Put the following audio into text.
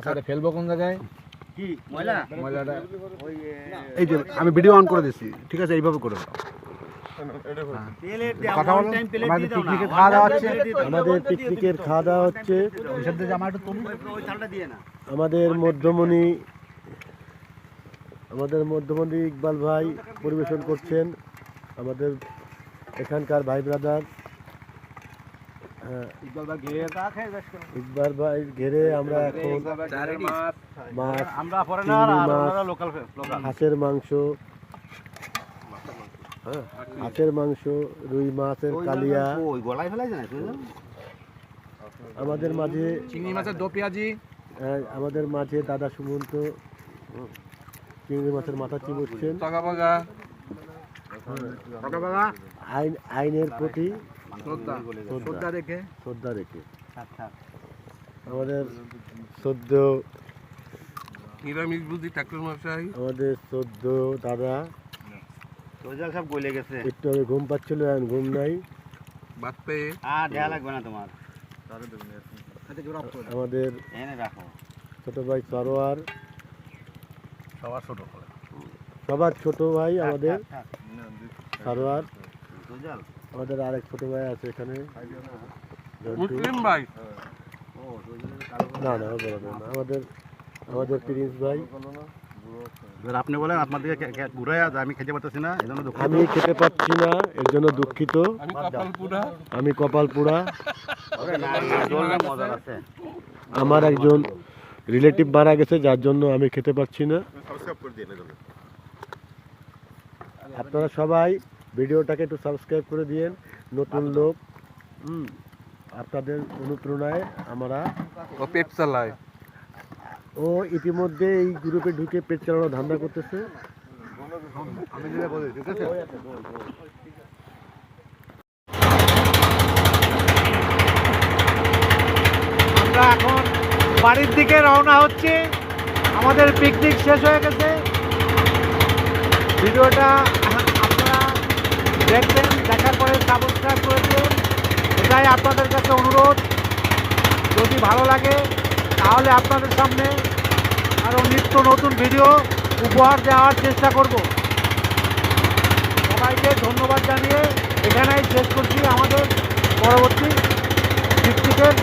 আচ্ছা ফেলব কোন জায়গায়? কি ময়লা? ময়লাটা। এই যে আমি ভিডিও অন করে দিচ্ছি। ঠিক আছে এইভাবে করে দাও। plate আমাদের পিকনিকের খাওয়া দাওয়া হচ্ছে। আমাদের মধ্যমণি আমাদের মধ্যমণি ইকবাল ভাই পরিবেশন করছেন। আমাদের এখানকার ভাই ব্রাদার হ্যাঁ, ইকবাল ভাই ঘেরে আমরা এখন মাছ হাঁসের মাংস হ্যাঁ, হাঁসের মাংস রুই মাছের কালিয়া। ওই গলায় ফেলাই জানা আমাদের মাঝে চিংড়ি মাছের দো পেঁয়াজি। হ্যাঁ, আমাদের মাঝে দাদা সুমন্ত চিংড়ি মাছের মাথা চিবুচ্ছেন। টাকা আইন আইনের প্রতি শ্রদ্ধা। শ্রদ্ধা শ্রদ্ধা রেখে? শ্রদ্ধা রেখে। আচ্ছা। আমাদের সদ্য নিরামিষ বুদ্ধি ঠাকুর মশাই আমাদের সদ্য দাদা। সব গলে গেছে। একটু আগে ঘুম পাচ্ছিল এখন ঘুম নাই। বাদ পেয়ে। আর দেয়া লাগবে না তোমার। আমাদের ছোট ভাই সরোয়ার। সবার ছোট সবার ছোট ভাই আমাদের থাক, সরোয়ার। আমাদের আরেক ছোট ভাই আছে এখানে। মুসলিম ভাই? না না বড় না আমাদের আমাদের প্রিন্স ভাই। আপনি বলেন আপনার দিকে ঘুরাই আছে আমি খেতে পারতেছি না এই জন্য আমি খেতে পাচ্ছি না এর জন্য দুঃখিত। আমি কপাল পোড়া আমার একজন রিলেটিভ মারা গেছে যার জন্য আমি খেতে পাচ্ছি না। আপনারা সবাই ভিডিওটাকে একটু সাবস্ক্রাইব করে দিয়েন। নতুন লোক হুম। আপনাদের অনুপ্রেরণায় আমরা ও পেট চালায় ও ইতিমধ্যে এই গ্রুপে ঢুকে পেট চালানো ধান্দা করতেছে। আমি যেটা বলি ঠিক আছে? আমরা এখন বাড়ির দিকে রওনা হচ্ছে। আমাদের পিকনিক শেষ হয়ে গেছে। ভিডিওটা দেখবেন, দেখার পরে সাবস্ক্রাইব করে দিন। এটাই আপনাদের কাছে অনুরোধ। যদি ভালো লাগে, তাহলে আপনাদের সামনে আরও নিত্য নতুন ভিডিও উপহার দেওয়ার চেষ্টা করব। সবাইকে ধন্যবাদ জানিয়ে এখানেই শেষ করছি আমাদের পরবর্তী পিকনিকের